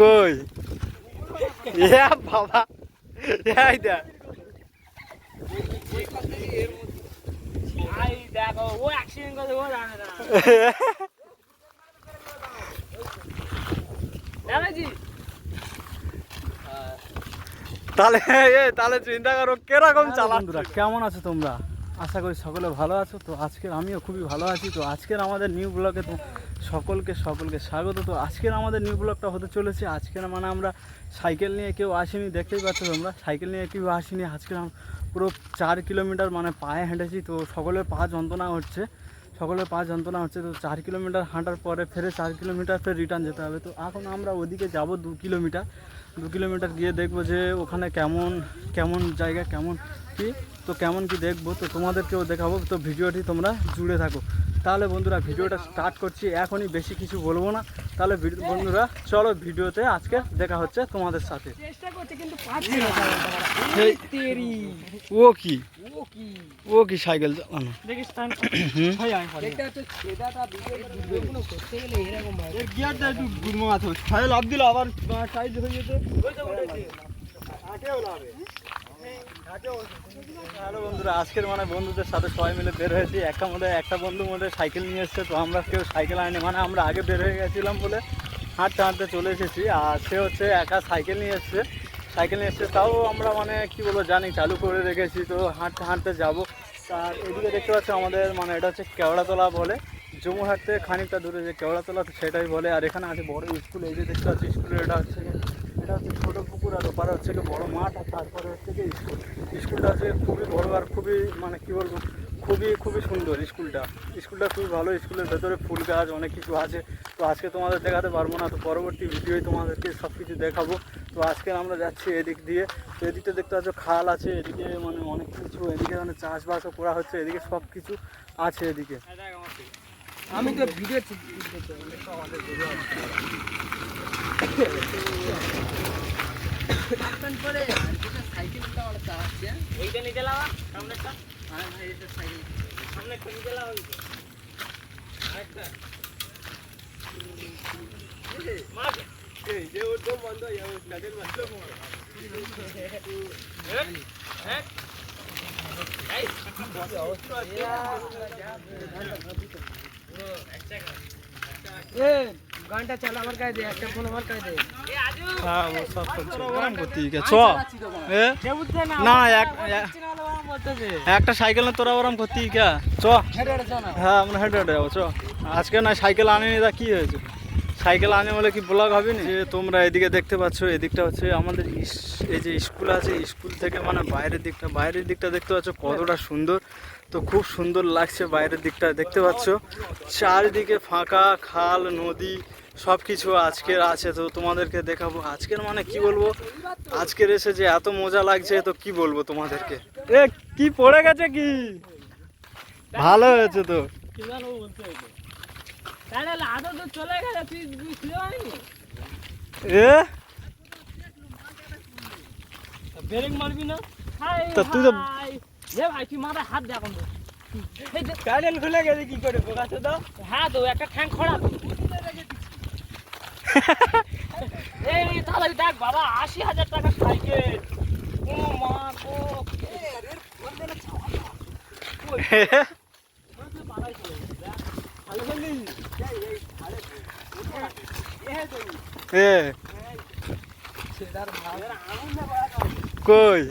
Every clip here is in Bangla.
কই? এ বাবা। এই দেখ আই দেখো ও অ্যাক্সিডেন্ট করে ও জানে না। তাহলে এ তাহলে চিন্তা করো কীরকম চালা বন্ধুরা কেমন আছো তোমরা? আশা করি সকলে ভালো আছো। তো আজকের আমিও খুবই ভালো আছি। তো আজকের আমাদের নিউ ব্লগে তো সকলকে সকলকে স্বাগত। তো আজকের আমাদের নিউ ব্লগটা হতে চলেছে। আজকের মানে আমরা সাইকেল নিয়ে কেউ আসিনি, দেখতেই পাচ্ছ তোমরা। সাইকেল নিয়ে কেউ আসিনি। আজকে আম- পুরো চার কিলোমিটার মানে পায়ে হেঁটেছি। তো সকলের পা যন্ত্রণা হচ্ছে। সকলের পা যন্ত্রণা হচ্ছে। তো চার কিলোমিটার হাঁটার পরে ফেরে চার কিলোমিটার ফের রিটার্ন যেতে হবে। তো এখন আমরা ওদিকে যাব দু কিলোমিটার দু কিলোমিটার গিয়ে দেখব যে ওখানে কেমন কেমন জায়গা, কেমন কি তো কেমন কি দেখব তো তোমাদেরকেও দেখাবো তো ভিডিওটি তোমরা জুড়ে থাকো। তাহলে বন্ধুরা ভিডিওটা স্টার্ট করছি এখনই বেশি কিছু বলব না। তাহলে বন্ধুরা চলো ভিডিওতে আজকে দেখা হচ্ছে তোমাদের সাথে। ও কি? ও কি? ও কি সাইকেল? চালানো লাভ দিল আবার সাইজ হয়ে যেত। হ্যালো বন্ধুরা, আজকের মানে বন্ধুদের সাথে সবাই মিলে বের হয়েছি। একটা মধ্যে একটা বন্ধুর মধ্যে সাইকেল নিয়ে এসছে, তো আমরা কেউ সাইকেল আনি মানে আমরা আগে বের হয়ে গেছিলাম বলে হাঁটতে হাঁটতে চলে এসেছি, আর সে হচ্ছে একা সাইকেল নিয়ে এসছে। সাইকেল নিয়ে এসছে, তাও আমরা মানে কি বলব, জানি, চালু করে রেখেছি, তো হাঁটতে হাঁটতে যাব। আর এদিকে দেখতে পাচ্ছ আমাদের মানে এটা হচ্ছে কেওড়াতলা বলে। জমুহাট থেকে খানিকটা দূরে যে কেওড়াতলা সেটাই বলে। আর এখানে আছে বড় স্কুল, এই যে দেখতে পাচ্ছি স্কুলের এটা হচ্ছে পুকুর ওপারে হচ্ছে গিয়ে বড় মাঠ, আর তারপরে হচ্ছে গিয়ে স্কুল। স্কুলটা হচ্ছে খুবই বড় আর খুবই মানে কি বলব, খুবই খুবই সুন্দর স্কুলটা। স্কুলটা খুবই ভালো, স্কুলের ভেতরে ফুল গাছ, অনেক কিছু আছে। তো আজকে তোমাদের দেখাতে পারব না, তো পরবর্তী ভিডিওয় তোমাদেরকে সব কিছু দেখাবো। তো আজকে আমরা যাচ্ছি এদিক দিয়ে। তো এদিকে দেখতে পাচ্ছ, খাল আছে এদিকে মানে অনেক কিছু, এদিকে মানে চাষবাসও করা হচ্ছে, এদিকে সব কিছু আছে এদিকে। আমি তো ভিডিও এইটা নিতে লাবা সামনেটা সামনে নিতে লাবা আরেকটা মার যে ওর দম বন্ধ হয়ে যাবে নাদের বন্ধ এক এক এই গানটা চালা আমার কাছে দে একটা ফোন আমার কাছে দে। হ্যাঁ ও সব করছে। গান করতে গিয়ে চ। এ? সে বুঝছে না না, এক-। একটা সাইকেল না তোরা ওরম করতে কে? চ। হ্যাঁ আমরা হেঁটে হেঁটে যাব চ। আজকে না সাইকেল আনিনি তা কি হয়েছে? সাইকেল আনে বলে কি ব্লগ হবে না? যে তোমরা এদিকে দেখতে পাচ্ছ, এদিকটা হচ্ছে আমাদের এই যে স্কুল আছে, স্কুল থেকে মানে বাইরের দিকটা বাইরের দিকটা দেখতে পাচ্ছ কতটা সুন্দর। তো খুব সুন্দর লাগছে বাইরের দিকটা, দেখতে পাচ্ছ। চারিদিকে ফাঁকা খাল, নদী সব কিছু আজকের আছে। তো তোমাদেরকে দেখাবো, আজকের মানে কি বলব? আজকের এসে যে এত মজা লাগছে, তো কি বলব তোমাদেরকে? এ, কি পড়ে গেছে কি? ভালো হয়েছে তো। তুই তা মাথায় হাত দে এখন তো। এই খুলে গেছে কি করে বোকাছো তো? হ্যাঁ তো একটা ঠ্যাং খোড়া এই তাহলে দেখ বাবা আশি হাজার টাকা সাইকেল। ও মা গো। এ। কই?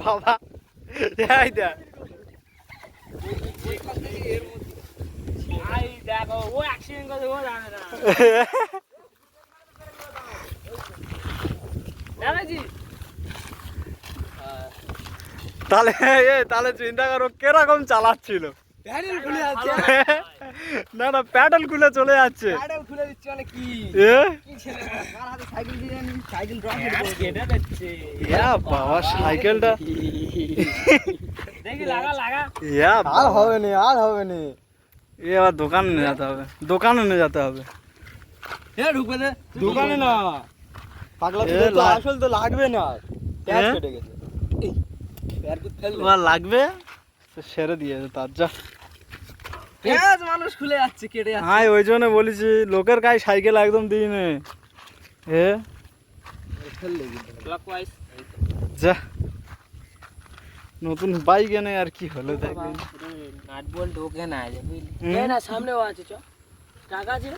বাবা। এই দেখ আই দেখো ও অ্যাক্সিডেন্ট করে ও জানে না দাদাজি তাহলে তাহলে চিন্তা করো কীরকম চালাচ্ছিল? প্যাডেল খুলে আছে না না প্যাডেল খুলে চলে যাচ্ছে। প্যাডেল খুলে দিচ্ছে মানে কি? এ? কি ছেলে কার হাতে সাইকেল দিয়ে সাইকেল ড্রপ কেটে দিচ্ছে। ইয়া বাবা সাইকেলটা? দেখি লাগা লাগা। ইয়া আর হবে না আর হবে না। এ আবার দোকানে নিয়ে যেতে হবে। দোকানে নিয়ে যেতে হবে। এ ঢুকবে দে। দোকানে না। পাগলা এ তো আসল তো লাগবে না? কেটে গেছে। লাগবে? সেরে দিয়েছে তার যা পেঁয়াজ মানুষ খুলে যাচ্ছে কেটে যাচ্ছে। হ্যাঁ ওই জন্য বলেছি লোকের গায়ে সাইকেল একদম দিই নে। এ? ক্লকওয়াইজ যা। নতুন বাইক এনে আর কি হলো দেখবেন নাট বল ঢোকে না যে বুঝলি। হুম। এই না সামনেও আছে চ। টাকা আছে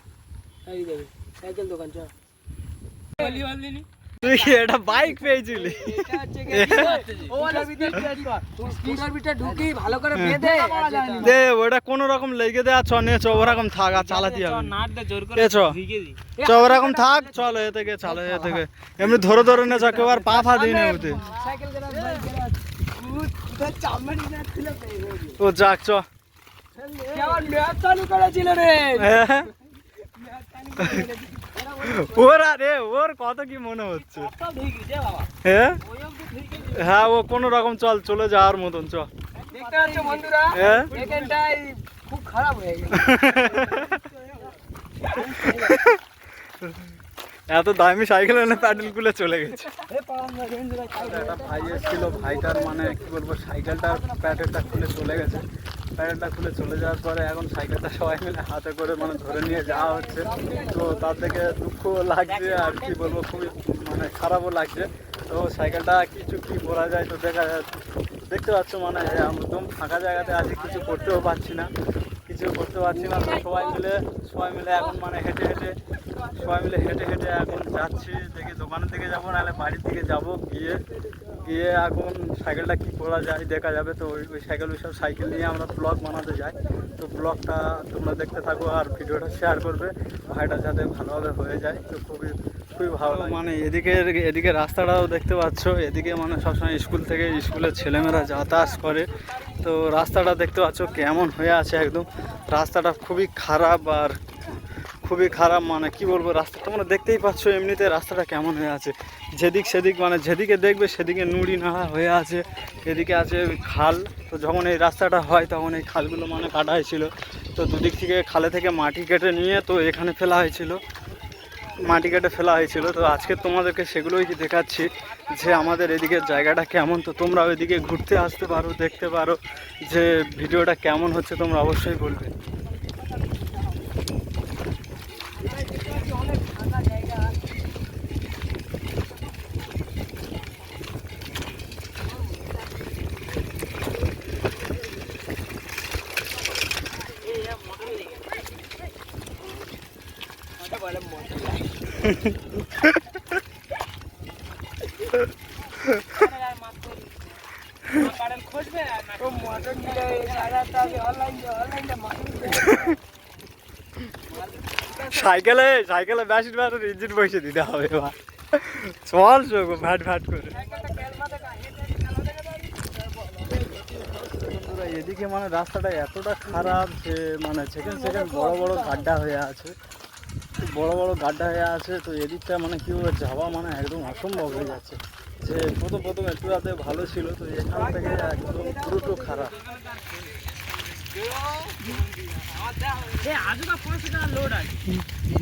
এই দেবে সাইকেল দোকান চ। বলি বলদিনি তুই এটা বাইক পেয়েছিলি দে ওটা কোন রকম লেগে দেয়া চ নে চ ওরকম থাক আর চালাতে হবে। এ চ। চ ওরকম থাক চল এ থেকে চালো এ থেকে। এমনি ধরে ধরে নে চ কেউ আর পা ফা দিই না ওতে ও যাক চ। কেমন ম্যাচ চালু করেছিল রে? হ্যাঁ। ওর আরে ওর কত কি মনে হচ্ছে? হ্যাঁ? হ্যাঁ ও কোনো রকম চল চলে যাওয়ার মতন চ দেখতে পাচ্ছ বন্ধুরা? হ্যাঁ? খুব খারাপ হয়ে গেল এত দামি সাইকেল এনে প্যাডেলগুলো চলে গেছে। একটা ভাই এসেছিল ভাইটার মানে কি বলব সাইকেলটার প্যাডেলটা খুলে চলে গেছে। প্যাডেলটা খুলে চলে যাওয়ার পরে এখন সাইকেলটা সবাই মিলে হাতে করে মানে ধরে নিয়ে যাওয়া হচ্ছে। তো তার থেকে দুঃখ লাগছে আর কি বলব, খুবই মানে খারাপও লাগছে। তো সাইকেলটা কিছু কি বলা যায় তো দেখা যায় দেখতে পাচ্ছ মানে একদম ফাঁকা জায়গাতে আছি, কিছু করতেও পারছি না, কিছু করতে পারছি না। তো সবাই মিলে সবাই মিলে এখন মানে হেঁটে হেঁটে সবাই মিলে হেঁটে হেঁটে এখন যাচ্ছি দেখি দোকানের দিকে যাব নাহলে বাড়ির দিকে যাব গিয়ে। গিয়ে এখন সাইকেলটা কি করা যায় দেখা যাবে। তো ওই ওই সাইকেল ওই সব সাইকেল নিয়ে আমরা ব্লগ বানাতে যাই। তো ব্লগটা তোমরা দেখতে থাকো আর ভিডিওটা শেয়ার করবে। ভাইটা যাতে ভালোভাবে হয়ে যায়। তো খুবই খুবই ভালো। মানে এদিকে এদিকে রাস্তাটাও দেখতে পাচ্ছ। এদিকে মানে সবসময় স্কুল থেকে স্কুলের ছেলেমেয়েরা যাতায়াত করে। তো রাস্তাটা দেখতে পাচ্ছ কেমন হয়ে আছে একদম। রাস্তাটা খুবই খারাপ আর খুবই খারাপ মানে কি বলব, রাস্তা তোমরা দেখতেই পাচ্ছ এমনিতে রাস্তাটা কেমন হয়ে আছে। যেদিক সেদিক মানে যেদিকে দেখবে সেদিকে নুড়ি নাড়া হয়ে আছে। এদিকে আছে খাল। তো যখন এই রাস্তাটা হয়, তখন এই খালগুলো মানে কাটা হয়েছিল। তো দুদিক থেকে খালে থেকে মাটি কেটে নিয়ে তো এখানে ফেলা হয়েছিল। মাটি কেটে ফেলা হয়েছিল। তো আজকে তোমাদেরকে সেগুলোই দেখাচ্ছি যে আমাদের এদিকের জায়গাটা কেমন। তো তোমরা ওইদিকে ঘুরতে আসতে পারো, দেখতে পারো যে ভিডিওটা কেমন হচ্ছে, তোমরা অবশ্যই বলবে। সাইকেলে সাইকেলে ব্যাসির ব্যাটার ইঞ্জিন বসে দিতে হবে এবার। চল চোখ ভ্যাট ভ্যাট করে। এদিকে মানে রাস্তাটা এতটা খারাপ যে মানে সেখানে সেখানে বড় বড় গাড্ডা হয়ে আছে। বড় বড় গাড্ডা হয়ে আছে তো এদিকটা মানে কি বলব হাওয়া মানে একদম অসম্ভব হয়ে যাচ্ছে। যে প্রথম প্রথম একটু রাতে ভালো ছিল তো এখান থেকে একদম পুরোটো খারাপ।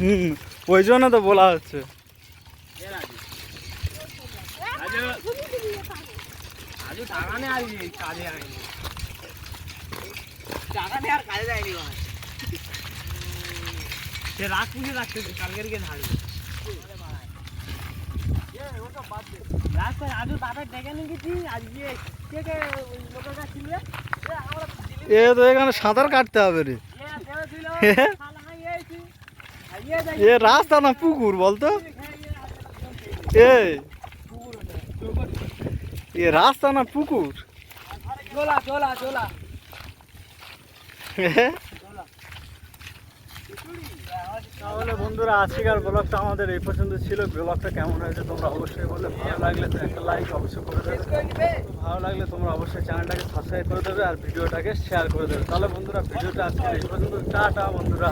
হুম ওই জন্য তো বলা হচ্ছে। টাকা নেই আর কাজে আইনি টাকা নেই আর কাজে যায়নি সে পুষে রাখছে কালকের গিয়ে বাপের ডেকে নিয়ে গেছি আজকে কে? কে লোকের কাছে ছিল এ তো এখানে সাঁতার কাটতে হবে রে। এ দেবে ছিল হে? শালা হাই এইছি আইয়ে যাই এ রাস্তা না পুকুর বলতো? এ। রাস্তা না পুকুর? চলা চলা চলা তাহলে বন্ধুরা, আজকের ব্লগটা আমাদের এই পর্যন্ত ছিল। ব্লগটা কেমন হয়েছে তোমরা অবশ্যই বলে ভালো লাগলে তো একটা লাইক অবশ্যই করে দেবে। ভালো লাগলে তোমরা অবশ্যই চ্যানেলটাকে সাবস্ক্রাইব করে দেবে আর ভিডিওটাকে শেয়ার করে দেবে। তাহলে বন্ধুরা, ভিডিওটা আজকে এই পর্যন্ত। টাটা বন্ধুরা।